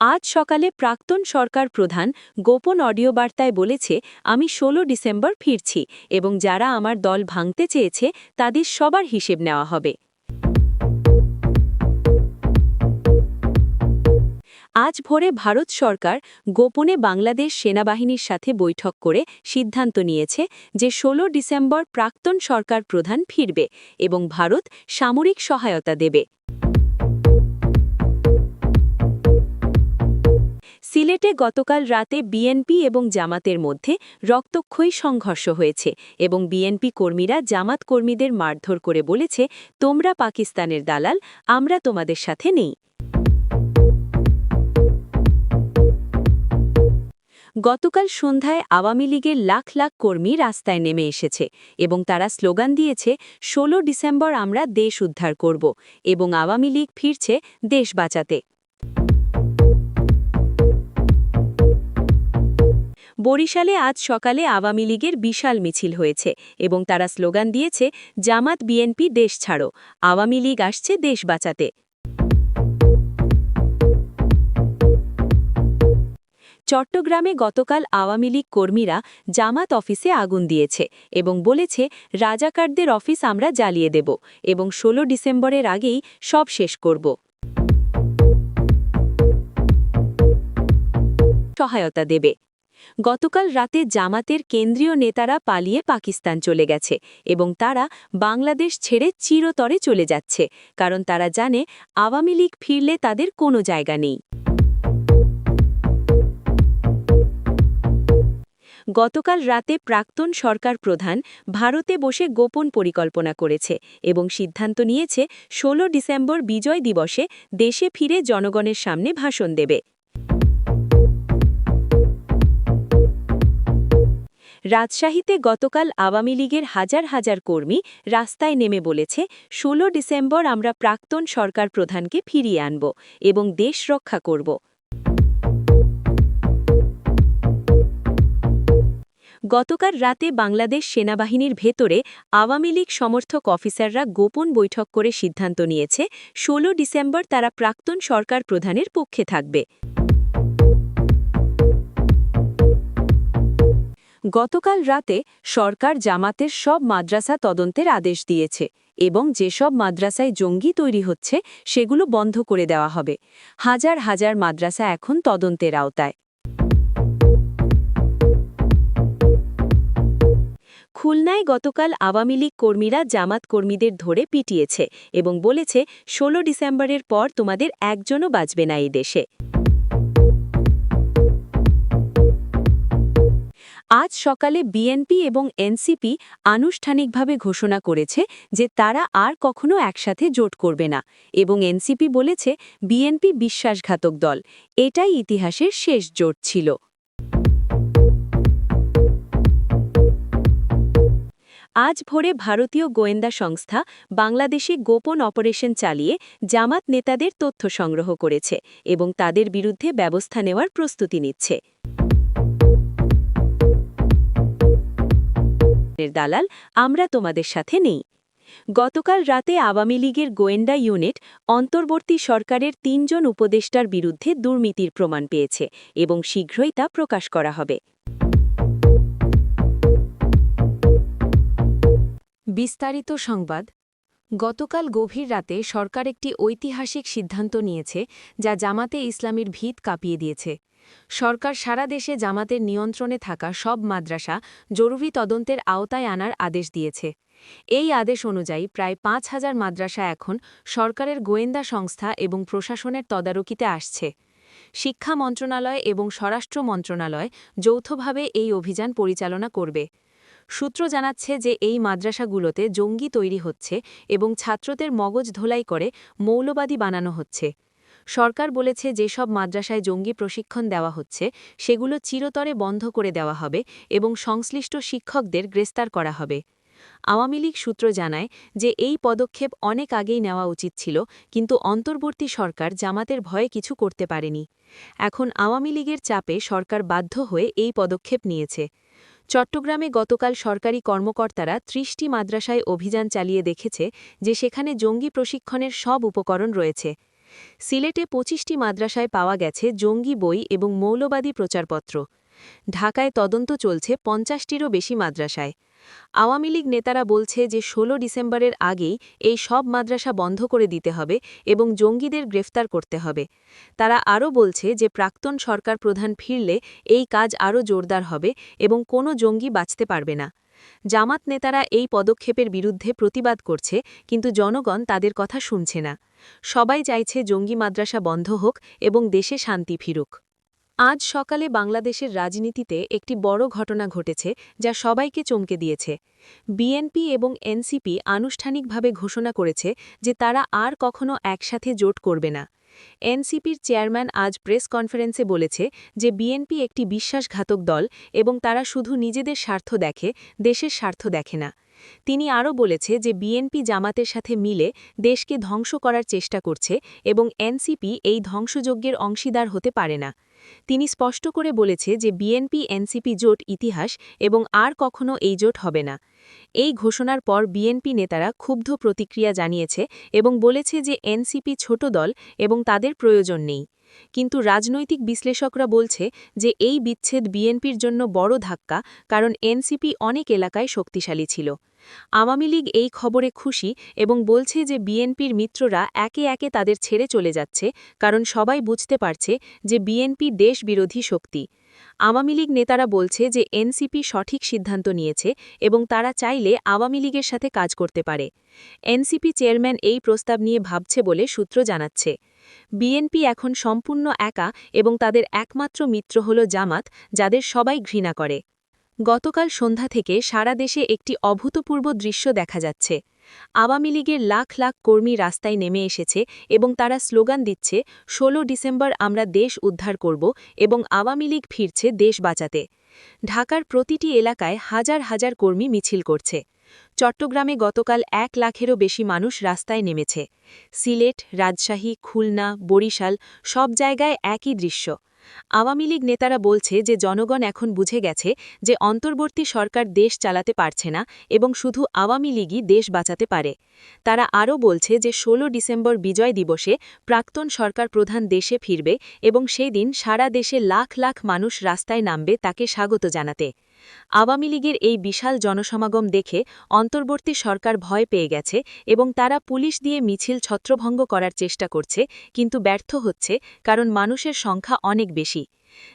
আজ সকালে প্রাক্তন সরকার প্রধান গোপন অডিও বার্তায় বলেছে, আমি ১৬ ডিসেম্বর ফিরছি এবং যারা আমার দল ভাঙতে চেয়েছে, তাদের সবার হিসেব নেওয়া হবে। আজ ভোরে ভারত সরকার গোপনে বাংলাদেশ সেনাবাহিনীর সাথে বৈঠক করে সিদ্ধান্ত নিয়েছে যে ১৬ ডিসেম্বর প্রাক্তন সরকার প্রধান ফিরবে এবং ভারত সামরিক সহায়তা দেবে। সিলেটে গতকাল রাতে বিএনপি এবং জামাতের মধ্যে রক্তক্ষয়ী সংঘর্ষ হয়েছে এবং বিএনপি কর্মীরা জামাত কর্মীদের মারধর করে বলেছে, তোমরা পাকিস্তানের দালাল, আমরা তোমাদের সাথে নেই। গতকাল সন্ধ্যায় আওয়ামী লীগের লাখ লাখ কর্মী রাস্তায় নেমে এসেছে এবং তারা স্লোগান দিয়েছে ১৬ ডিসেম্বর আমরা দেশ উদ্ধার করব এবং আওয়ামী লীগ ফিরছে দেশ বাঁচাতে। বরিশালে আজ সকালে আওয়ামী লীগের বিশাল মিছিল হয়েছে এবং তারা স্লোগান দিয়েছে, জামাত, বিএনপি, দেশ ছাড়ো। আওয়ামী লীগ আসছে দেশ বাঁচাতে। চট্টগ্রামে গতকাল আওয়ামী লীগ কর্মীরা জামাত অফিসে আগুন দিয়েছে এবং বলেছে, রাজাকারদের অফিস আমরা জ্বালিয়ে দেব এবং ১৬ ডিসেম্বরের আগেই সব শেষ করব। সহায়তা দেবে। গতকাল রাতে জামাতের কেন্দ্রীয় নেতারা পালিয়ে পাকিস্তান চলে গেছে এবং তারা বাংলাদেশ ছেড়ে চিরতরে চলে যাচ্ছে, কারণ তারা জানে আওয়ামী লীগ ফিরলে তাদের কোনো জায়গা নেই। গতকাল রাতে প্রাক্তন সরকার প্রধান ভারতে বসে গোপন পরিকল্পনা করেছে এবং সিদ্ধান্ত নিয়েছে ১৬ ডিসেম্বর বিজয় দিবসে দেশে ফিরে জনগণের সামনে ভাষণ দেবে। রাজশাহীতে গতকাল আওয়ামী লীগের হাজার হাজার কর্মী রাস্তায় নেমে বলেছে ১৬ ডিসেম্বর আমরা প্রাক্তন সরকার প্রধানকে ফিরিয়ে আনব এবং দেশ রক্ষা করব। গতকাল রাতে বাংলাদেশ সেনাবাহিনীর ভেতরে আওয়ামী লীগ সমর্থক অফিসাররা গোপন বৈঠক করে সিদ্ধান্ত নিয়েছে ১৬ ডিসেম্বর তারা প্রাক্তন সরকার প্রধানের পক্ষে থাকবে। গতকাল রাতে সরকার জামাতের সব মাদ্রাসা তদন্তের আদেশ দিয়েছে এবং যেসব মাদ্রাসায় জঙ্গি তৈরি হচ্ছে সেগুলো বন্ধ করে দেওয়া হবে। হাজার হাজার মাদ্রাসা এখন তদন্তের আওতায়। খুলনায় গতকাল আওয়ামী লীগ কর্মীরা জামাত কর্মীদের ধরে পিটিয়েছে এবং বলেছে ১৬ ডিসেম্বরের পর তোমাদের একজনও বাঁচবে না এই দেশে। আজ সকালে বিএনপি এবং এনসিপি আনুষ্ঠানিকভাবে ঘোষণা করেছে যে তারা আর কখনো একসাথে জোট করবে না এবং এনসিপি বলেছে বিএনপি বিশ্বাসঘাতক দল। এটাই ইতিহাসের শেষ জোট ছিল। আজ ভোরে ভারতীয় গোয়েন্দা সংস্থা বাংলাদেশে গোপন অপারেশন চালিয়ে জামাত নেতাদের তথ্য সংগ্রহ করেছে এবং তাদের বিরুদ্ধে ব্যবস্থা নেওয়ার প্রস্তুতি নিচ্ছে। দালাল, আমরা তোমাদের সাথে নেই। গতকাল রাতে আওয়ামী লীগের গোয়েন্দা ইউনিট অন্তর্বর্তী সরকারের তিনজন উপদেষ্টার বিরুদ্ধে দুর্নীতির প্রমাণ পেয়েছে এবং শীঘ্রই তা প্রকাশ করা হবে। বিস্তারিত সংবাদ গতকাল গভীর রাতে সরকার একটি ঐতিহাসিক সিদ্ধান্ত নিয়েছে, যা জামাতে ইসলামীর ভিত কাঁপিয়ে দিয়েছে। সরকার সারা দেশে জামাতের নিয়ন্ত্রণে থাকা সব মাদ্রাসা জরুরি তদন্তের আওতায় আনার আদেশ দিয়েছে। এই আদেশ অনুযায়ী প্রায় পাঁচ হাজার মাদ্রাসা এখন সরকারের গোয়েন্দা সংস্থা এবং প্রশাসনের তদারকিতে আসছে। শিক্ষা মন্ত্রণালয় এবং স্বরাষ্ট্র মন্ত্রণালয় যৌথভাবে এই অভিযান পরিচালনা করবে। সূত্র জানাচ্ছে যে এই মাদ্রাসাগুলোতে জঙ্গি তৈরি হচ্ছে এবং ছাত্রদের মগজ ধোলাই করে মৌলবাদী বানানো হচ্ছে। সরকার বলেছে যেসব মাদ্রাসায় জঙ্গি প্রশিক্ষণ দেওয়া হচ্ছে, সেগুলো চিরতরে বন্ধ করে দেওয়া হবে এবং সংশ্লিষ্ট শিক্ষকদের গ্রেস্তার করা হবে। আওয়ামী লীগ সূত্র জানায় যে এই পদক্ষেপ অনেক আগেই নেওয়া উচিত ছিল, কিন্তু অন্তর্বর্তী সরকার জামাতের ভয়ে কিছু করতে পারেনি। এখন আওয়ামী লীগের চাপে সরকার বাধ্য হয়ে এই পদক্ষেপ নিয়েছে। চট্টগ্রামে গতকাল সরকারি কর্মকর্তারা ত্রিশটি মাদ্রাসায় অভিযান চালিয়ে দেখেছে যে সেখানে জঙ্গি প্রশিক্ষণের সব উপকরণ রয়েছে। সিলেটে পঁচিশটি মাদ্রাসায় পাওয়া গেছে জঙ্গি বই এবং মৌলবাদী প্রচারপত্র। ঢাকায় তদন্ত চলছে পঞ্চাশটিরও বেশি মাদ্রাসায়। আওয়ামী লীগ নেতারা বলছে যে ১৬ ডিসেম্বরের আগেই এই সব মাদ্রাসা বন্ধ করে দিতে হবে এবং জঙ্গিদের গ্রেফতার করতে হবে। তারা আরও বলছে যে, প্রাক্তন সরকার প্রধান ফিরলে এই কাজ আরও জোরদার হবে এবং কোনো জঙ্গি বাঁচতে পারবে না। জামাত নেতারা এই পদক্ষেপের বিরুদ্ধে প্রতিবাদ করছে, কিন্তু জনগণ তাদের কথা শুনছে না। সবাই চাইছে জঙ্গি মাদ্রাসা বন্ধ হোক এবং দেশে শান্তি ফিরুক। আজ সকালে বাংলাদেশের রাজনীতিতে একটি বড় ঘটনা ঘটেছে, যা সবাইকে চমকে দিয়েছে। বিএনপি এবং এনসিপি আনুষ্ঠানিকভাবে ঘোষণা করেছে যে তারা আর কখনো একসাথে জোট করবে না। এনসিপির চেয়ারম্যান আজ প্রেস কনফারেন্সে বলেছে যে বিএনপি একটি বিশ্বাসঘাতক দল এবং তারা শুধু নিজেদের স্বার্থ দেখে, দেশের স্বার্থ দেখে না। তিনি আরও বলেছে যে বিএনপি জামাতের সাথে মিলে দেশকে ধ্বংস করার চেষ্টা করছে এবং এনসিপি এই ধ্বংসযজ্ঞের অংশীদার হতে পারে না। তিনি স্পষ্ট করে বলেছে যে বিএনপি, এনসিপি জোট ইতিহাস এবং আর কখনো এই জোট হবে না। এই ঘোষণার পর বিএনপি নেতারা ক্ষুব্ধ প্রতিক্রিয়া জানিয়েছে এবং বলেছে যে এনসিপি ছোট দল এবং তাদের প্রয়োজন নেই। কিন্তু রাজনৈতিক বিশ্লেষকরা বলছে যে এই বিচ্ছেদ বিএনপির জন্য বড় ধাক্কা কারণ এনসিপি অনেক এলাকায় শক্তিশালী ছিল। আওয়ামী লীগ এই খবরে খুশি এবং বলছে যে বিএনপির মিত্ররা একে একে তাদের ছেড়ে চলে যাচ্ছে কারণ সবাই বুঝতে পারছে যে বিএনপি দেশবিরোধী শক্তি। আওয়ামী লীগ নেতারা বলছে যে এনসিপি সঠিক সিদ্ধান্ত নিয়েছে এবং তারা চাইলে আওয়ামী লীগের সাথে কাজ করতে পারে। এনসিপি চেয়ারম্যান এই প্রস্তাব নিয়ে ভাবছে বলে সূত্র জানাচ্ছে। বিএনপি এখন সম্পূর্ণ একা এবং তাদের একমাত্র মিত্র হল জামাত, যাদের সবাই ঘৃণা করে। গতকাল সন্ধ্যা থেকে সারা দেশে একটি অভূতপূর্ব দৃশ্য দেখা যাচ্ছে। আওয়ামী লীগের লাখ লাখ কর্মী রাস্তায় নেমে এসেছে এবং তারা স্লোগান দিচ্ছে ১৬ ডিসেম্বর আমরা দেশ উদ্ধার করব এবং আওয়ামী লীগ ফিরছে দেশ বাঁচাতে। ঢাকার প্রতিটি এলাকায় হাজার হাজার কর্মী মিছিল করছে। চট্টগ্রামে গতকাল এক লাখেরও বেশি মানুষ রাস্তায় নেমেছে। সিলেট, রাজশাহী, খুলনা, বরিশাল সব জায়গায় একই দৃশ্য। আওয়ামী লীগ নেতারা বলছে যে জনগণ এখন বুঝে গেছে যে অন্তর্বর্তী সরকার দেশ চালাতে পারছে না এবং শুধু আওয়ামী লীগই দেশ বাঁচাতে পারে। তারা আরও বলছে যে ১৬ ডিসেম্বর বিজয় দিবসে প্রাক্তন সরকার প্রধান দেশে ফিরবে এবং সেই দিন সারা দেশে লাখ লাখ মানুষ রাস্তায় নামবে তাকে স্বাগত জানাতে। আওয়ামী লীগের এই বিশাল জনসমাগম দেখে অন্তর্বর্তী সরকার ভয় পেয়ে গেছে এবং তারা পুলিশ দিয়ে মিছিল ছত্রভঙ্গ করার চেষ্টা করছে, কিন্তু ব্যর্থ হচ্ছে কারণ মানুষের সংখ্যা অনেক বেশি।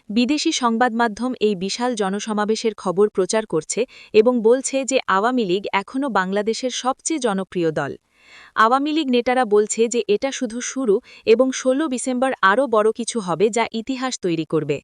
বিদেশি সংবাদ মাধ্যম এই বিশাল জনসমাবেশের খবর প্রচার করছে এবং বলছে যে আওয়ামী লীগ এখনও বাংলাদেশের সবচেয়ে জনপ্রিয় দল। আওয়ামী লীগ নেতারা বলছে যে এটা শুধু শুরু এবং ১৬ ডিসেম্বর আরও বড় কিছু হবে যা ইতিহাস তৈরি করবে।